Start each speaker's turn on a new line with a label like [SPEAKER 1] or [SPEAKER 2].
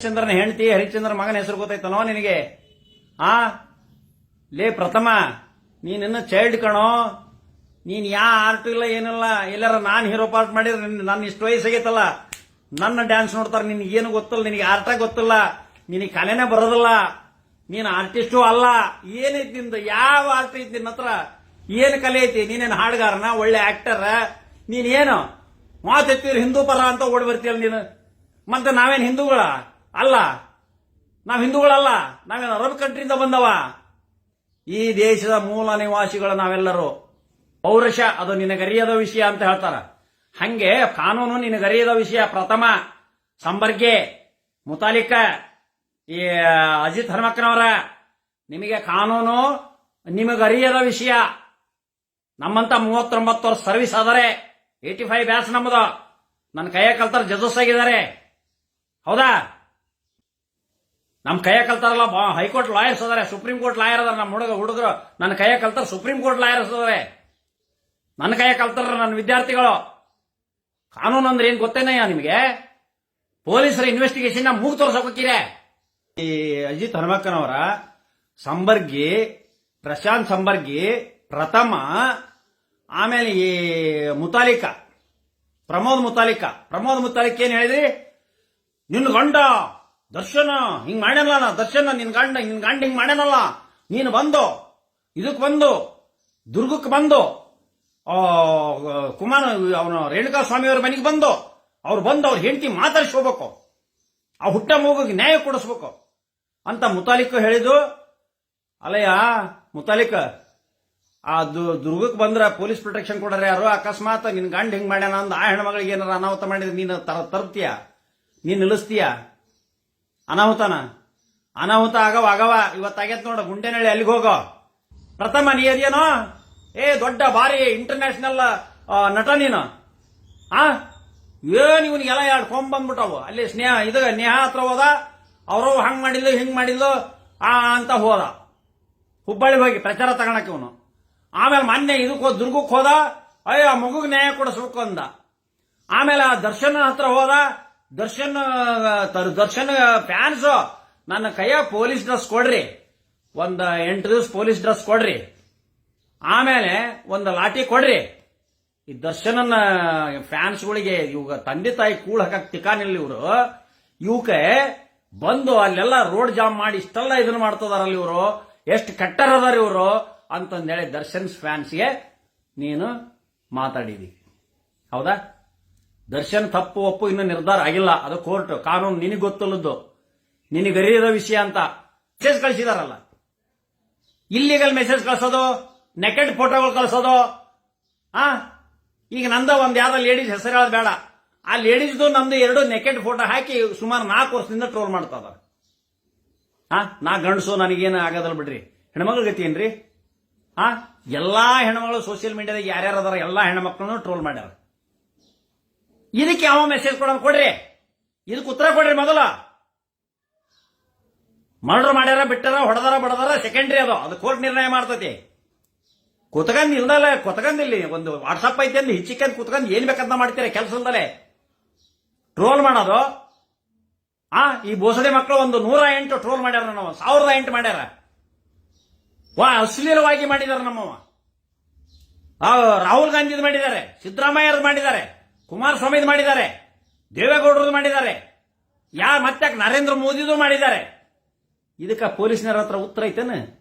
[SPEAKER 1] ಹರಿಶ್ಚಂದ್ರನ ಹೆಂಡತಿ ಹರಿಶ್ಚಂದ್ರ ಮಗನ ಹೆಸರು ಗೊತ್ತಾಯ್ತನೋ ನಿನಗೆ? ಆ? ಲೇ ಪ್ರಥಮ ನೀನಿನ್ನ ಚೈಲ್ಡ್ ಕಣೋ. ನೀನ್ ಯಾ ಆರ್ಟ್ ಇಲ್ಲ ಏನಿಲ್ಲ, ಎಲ್ಲಾರ ನಾನ್ ಹೀರೋ ಪಾರ್ಟ್ ಮಾಡಿದ್ರೆ ನನ್ನ ಇಷ್ಟು ವಯಸ್ಸಾಗೈತಲ್ಲ. ನನ್ನ ಡ್ಯಾನ್ಸ್ ನೋಡ್ತಾರ, ನಿನ್ಗೆ ಏನು ಗೊತ್ತಿಲ್ಲ, ನಿನಗೆ ಆರ್ಟ ಗೊತ್ತಿಲ್ಲ. ನಿನಗೆ ಕಲೆನೇ ಬರೋದಿಲ್ಲ. ನೀನ್ ಆರ್ಟಿಸ್ಟು ಅಲ್ಲ. ಏನೈತಿ ನಿಂದು? ಯಾವ ಆರ್ಟ್ ಐತಿ ನಿನ್ನ ಹತ್ರ? ಏನು ಕಲೆ ಐತಿ? ನೀನೇನು ಹಾಡುಗಾರನ? ಒಳ್ಳೆ ಆಕ್ಟರ್ ನೀನ್ ಏನು? ಮಾತೆತ್ತಿರ್ ಹಿಂದೂ ಪರ ಅಂತ ಓಡಿ ಬರ್ತೀಯಲ್ಲ ನೀನು? ಮತ್ತೆ ನಾವೇನು ಹಿಂದೂಗಳ? ಅಲ್ಲ, ನಾವು ಹಿಂದೂಗಳಲ್ಲ, ನಾವೇನು ಅರಬ್ ಕಂಟ್ರಿಯಿಂದ ಬಂದವ? ಈ ದೇಶದ ಮೂಲ ನಿವಾಸಿಗಳು ನಾವೆಲ್ಲರೂ. ಪೌರುಷ, ಅದು ನಿನಗರಿಯದ ವಿಷಯ ಅಂತ ಹೇಳ್ತಾರ. ಹಂಗೆ ಕಾನೂನು ನಿನಗರಿಯದ ವಿಷಯ, ಪ್ರಥಮ ಸಂಬರ್ಗೆ ಮುತಾಲಿಕ, ಈ, ಅಜಿತ್ ಹನುಮಕ್ಕನವರ, ನಿಮಗೆ ಕಾನೂನು ನಿಮಗರಿಯದ ವಿಷಯ. ನಮ್ಮಂತ ಮೂವತ್ತೊಂಬತ್ತು ವರ್ಷ ಸರ್ವಿಸ್ ಆದರೆ ಏಟಿ ಫೈವ್ ಬ್ಯಾಸ್ ನಮ್ಮದು. ನನ್ನ ಕೈಯ ಕಲ್ತಾರ ಜಜಸ್ ಆಗಿದ್ದಾರೆ. ಹೌದಾ? ನಮ್ಮ ಕೈಯ ಕಲ್ತಾರಲ್ಲ ಹೈಕೋರ್ಟ್ ಲಾಯರ್ಸ್ ಅದಾರೆ, ಸುಪ್ರೀಂ ಕೋರ್ಟ್ ಲಾಯರ್ ಅದಾರ ನಮ್ಮ ಹುಡುಗ, ಹುಡುಗರು. ನನ್ನ ಕೈಯ ಕಲ್ತಾರ ಸುಪ್ರೀಂ ಕೋರ್ಟ್ ಲಾಯರ್ಸ್ ಅದಾರೆ. ನನ್ನ ಕೈಯ ಕಲ್ತಾರ ನನ್ನ ವಿದ್ಯಾರ್ಥಿಗಳು. ಕಾನೂನು ಅಂದ್ರೆ ಏನ್ ಗೊತ್ತೇನಯ್ಯ ನಿಮಗೆ? ಪೊಲೀಸರ ಇನ್ವೆಸ್ಟಿಗೇಷನ್ ಮೂಗ್ ತೋರ್ಸೋಕಿರೆ ಈ ಅಜಿತ್ ಹನುಮಕ್ಕನವರ ಸಂಬರ್ಗಿ, ಪ್ರಶಾಂತ್ ಸಂಬರ್ಗಿ, ಪ್ರಥಮ, ಆಮೇಲೆ ಈ ಮುತಾಲಿಕ, ಪ್ರಮೋದ್ ಮುತಾಲಿಕ. ಪ್ರಮೋದ್ ಮುತಾಲಿಕ ಏನ್ ಹೇಳಿದ್ರಿ? ನಿನ್ನ ಗಂಡ. ದರ್ಶನ, ಹಿಂಗ್ ಮಾಡ್ಯಾನಲ್ಲ, ದರ್ಶನ, ನಿನ್ ಗಂಡ ನಿನ್ ಗಂಡ ಹಿಂಗ್ ಮಾಡ್ಯಾನಲ್ಲ. ನೀನು ಬಂದು, ಇದಕ್ ಬಂದು ದುರ್ಗಕ್ಕೆ ಬಂದು ಕುಮಾರ, ಅವನ ರೇಣುಕಾ ಸ್ವಾಮಿಯವ್ರ ಮನೆಗೆ ಬಂದು, ಅವ್ರು ಬಂದು ಅವ್ರ ಹೆಂಡತಿ ಮಾತಾಡಿಸಿ ಹೋಗ್ಬೇಕು ಆ ಹುಟ್ಟ ಮಗುಗೆ ನ್ಯಾಯ ಕೊಡಿಸ್ಬೇಕು. ಅಂತ ಮುತಾಲಿಕ್ ಹೇಳಿದ್ದು ಅಲ್ಲಯ್ಯ ಮುತಾಲಿಕ್, ಆ ದುರ್ಗಕ್ಕೆ ಬಂದ್ರ ಪೊಲೀಸ್ ಪ್ರೊಟೆಕ್ಷನ್ ಕೊಡ್ರಿ ಯಾರು? ಅಕಸ್ಮಾತ್ ನಿನ್ ಗಂಡ ಹಿಂಗ್ ಮಾಡ್ಯಾನ ಅಂದ ಆ ಹೆಣ್ಮಗಳಿಗೆ ಏನಾರ ಅನಾಹುತ ಮಾಡಿದ್ರೆ ನೀನು ತರ ತರ್ತೀಯ? ನೀನ್ ನಿಲ್ಲಿಸ್ತೀಯ? ಅನಾಹುತನ. ಅನಾಹುತ ಆಗವ ಆಗವ. ಇವತ್ತಾಗೈತ್ ನೋಡ ಗುಂಡೆನಳ್ಳಿ ಅಲ್ಲಿಗೆ ಹೋಗೋ. ಪ್ರಥಮ ನೀ ಏ, ದೊಡ್ಡ ಭಾರಿ ಇಂಟರ್ನ್ಯಾಷನಲ್ ನಟ ನೀನು. ಆ? ಏನ್ ಇವನಿಗೆಲ್ಲ ಎರಡು ಕೊಂಬ್ ಬಂದ್ಬಿಟ್ಟವು? ಅಲ್ಲಿ ಸ್ನೇಹ, ಇದು ನೇಹ ಹತ್ರ ಹೋದ. ಅವರು ಹಂಗ್ ಮಾಡಿದ್ಲು, ಹಿಂಗ್ ಮಾಡಿದ್ಲು, ಆ, ಅಂತ ಹೋದ. ಹುಬ್ಬಳ್ಳಿ ಹೋಗಿ ಪ್ರಚಾರ ತಗೊಳಕ್ ಇವನು. ಆಮೇಲೆ ಮೊನ್ನೆ ಇದಕ್ಕೆ ದುರ್ಗಕ್ಕೆ ಹೋದ. ಅಯ್ಯೋ ಮಗುಗ್ ನ್ಯಾಯ ಕೊಡಿಸ್ಬೇಕು ಅಂದ. ಆಮೇಲೆ ಆ ದರ್ಶನ ಹತ್ರ ಹೋದ. ದರ್ಶನ್ ದರ್ಶನ್ ಫ್ಯಾನ್ಸ್ ನನ್ನ ಕೈಯ ಪೊಲೀಸ್ ಡ್ರೆಸ್ ಕೊಡ್ರಿ. ಒಂದ್ ಎಂಟು ದಿವಸ ಪೊಲೀಸ್ ಡ್ರೆಸ್ ಕೊಡ್ರಿ. ಆಮೇಲೆ ಒಂದು ಲಾಠಿ ಕೊಡ್ರಿ. ಈ ದರ್ಶನನ ಫ್ಯಾನ್ಸ್ಗಳಿಗೆ ಇವಾಗ ತಂದೆ ತಾಯಿ ಕೂಳ್ ಹಾಕಕ್ ತಿಕಾನಿಲ್ಲ ಇವರು. ಇವಕ್ಕೆ ಬಂದು ಅಲ್ಲೆಲ್ಲ ರೋಡ್ ಜಾಮ್ ಮಾಡಿ ಇಷ್ಟೆಲ್ಲ ಇದನ್ನ ಮಾಡ್ತದಾರಲ್ಲ ಇವರು. ಎಷ್ಟು ಕಟ್ಟರ್ ಅದಾರ ಇವರು ಅಂತಂದೇಳಿ ದರ್ಶನ್ ಫ್ಯಾನ್ಸ್ಗೆ ನೀನು ಮಾತಾಡಿದಿ. ಹೌದಾ? ದರ್ಶನ್ ತಪ್ಪು ಒಪ್ಪು ಇನ್ನು ನಿರ್ಧಾರ ಆಗಿಲ್ಲ. ಅದು ಕೋರ್ಟ್. ಕಾನೂನು ನಿನಗೆ ಗೊತ್ತಿಲ್ಲದ್ದು ನಿನಗರಿಯದ ವಿಷಯ ಅಂತ ಮೆಸೇಜ್ ಕಳಿಸಿದಾರಲ್ಲ. ಇಲ್ಲಿಗಲ್ ಮೆಸೇಜ್ ಕಳ್ಸೋದು ನೆಕೆಟ್ ಫೋಟೋಗಳು ಕಳಿಸೋದು, ಆ? ಈಗ ನಂದ ಒಂದು ಯಾವ್ದೋ ಲೇಡೀಸ್ ಹೆಸರು ಹೇಳೋದು ಬೇಡ. ಆ ಲೇಡೀಸ್ದು ನಂದು ಎರಡು ನೆಕೆಟ್ ಫೋಟೋ ಹಾಕಿ ಸುಮಾರು ನಾಲ್ಕು ವರ್ಷದಿಂದ ಟ್ರೋಲ್ ಮಾಡ್ತಾ ಆ? ನಾ ಗಂಡಸು, ನನಗೇನು ಆಗೋದಲ್ಲ ಬಿಡ್ರಿ. ಹೆಣ್ಮಕ್ಳ ಗತಿ ಏನ್ರಿ? ಹಾ ಎಲ್ಲಾ ಹೆಣ್ಮಗಳು ಸೋಷಿಯಲ್ ಮೀಡಿಯಾದಾಗ ಯಾರ್ಯಾರು ಅದಾರ, ಎಲ್ಲಾ ಹೆಣ್ಮಕ್ಳನ್ನು ಟ್ರೋಲ್ ಮಾಡ್ಯಾರ. ಇದಕ್ಕೆ ಯಾವ ಮೆಸೇಜ್ ಕೊಡೋಣ ಕೊಡ್ರಿ? ಇದಕ್ಕೆ ಉತ್ತರ ಕೊಡ್ರಿ ಮೊದಲ. ಮರ್ಡರ್ ಮಾಡ್ಯಾರ, ಬಿಟ್ಟಾರ, ಹೊಡೆದಾರ, ಬಡದಾರ ಸೆಕೆಂಡ್ರಿ ಅದು. ಅದು ಕೋರ್ಟ್ ನಿರ್ಣಯ ಮಾಡ್ತತಿ. ಕುತ್ಕಂದ್ ಇಲ್ದಲ್ಲ ಕುತ್ಕಂದಿಲ್ಲಿ ಒಂದು ವಾಟ್ಸಪ್ ಐತೆ ಅಂದ್ರೆ ಹಿಚ್ಚಿಕಂದ್ ಕುತ್ಕಂದ್ ಏನ್ ಬೇಕಂತ ಮಾಡ್ತೀರ ಕೆಲಸದಲ್ಲೇ ಟ್ರೋಲ್ ಮಾಡೋದು. ಆ, ಈ ಬೋಸಡಿ ಮಕ್ಕಳು ಒಂದು ನೂರ ಎಂಟು ಟ್ರೋಲ್ ಮಾಡ್ಯಾರ ನಾವು ಸಾವಿರದ ಎಂಟು ಮಾಡ್ಯಾರ. ವಾ, ಅಶ್ಲೀಲವಾಗಿ ಮಾಡಿದಾರೆ ನಮ್ಮವ ರಾಹುಲ್ ಗಾಂಧಿದ್ ಮಾಡಿದ್ದಾರೆ ಸಿದ್ದರಾಮಯ್ಯರದ್ ಮಾಡಿದ್ದಾರೆ. ಕುಮಾರಸ್ವಾಮಿದ್ ಮಾಡಿದ್ದಾರೆ ದೇವೇಗೌಡರು ಮಾಡಿದ್ದಾರೆ ಯಾ ಮತ್ತೆ ನರೇಂದ್ರ ಮೋದಿದು ಮಾಡಿದ್ದಾರೆ. ಇದಕ್ಕೆ ಪೊಲೀಸ್ನರ ಹತ್ರ ಉತ್ತರ ಐತೇನು?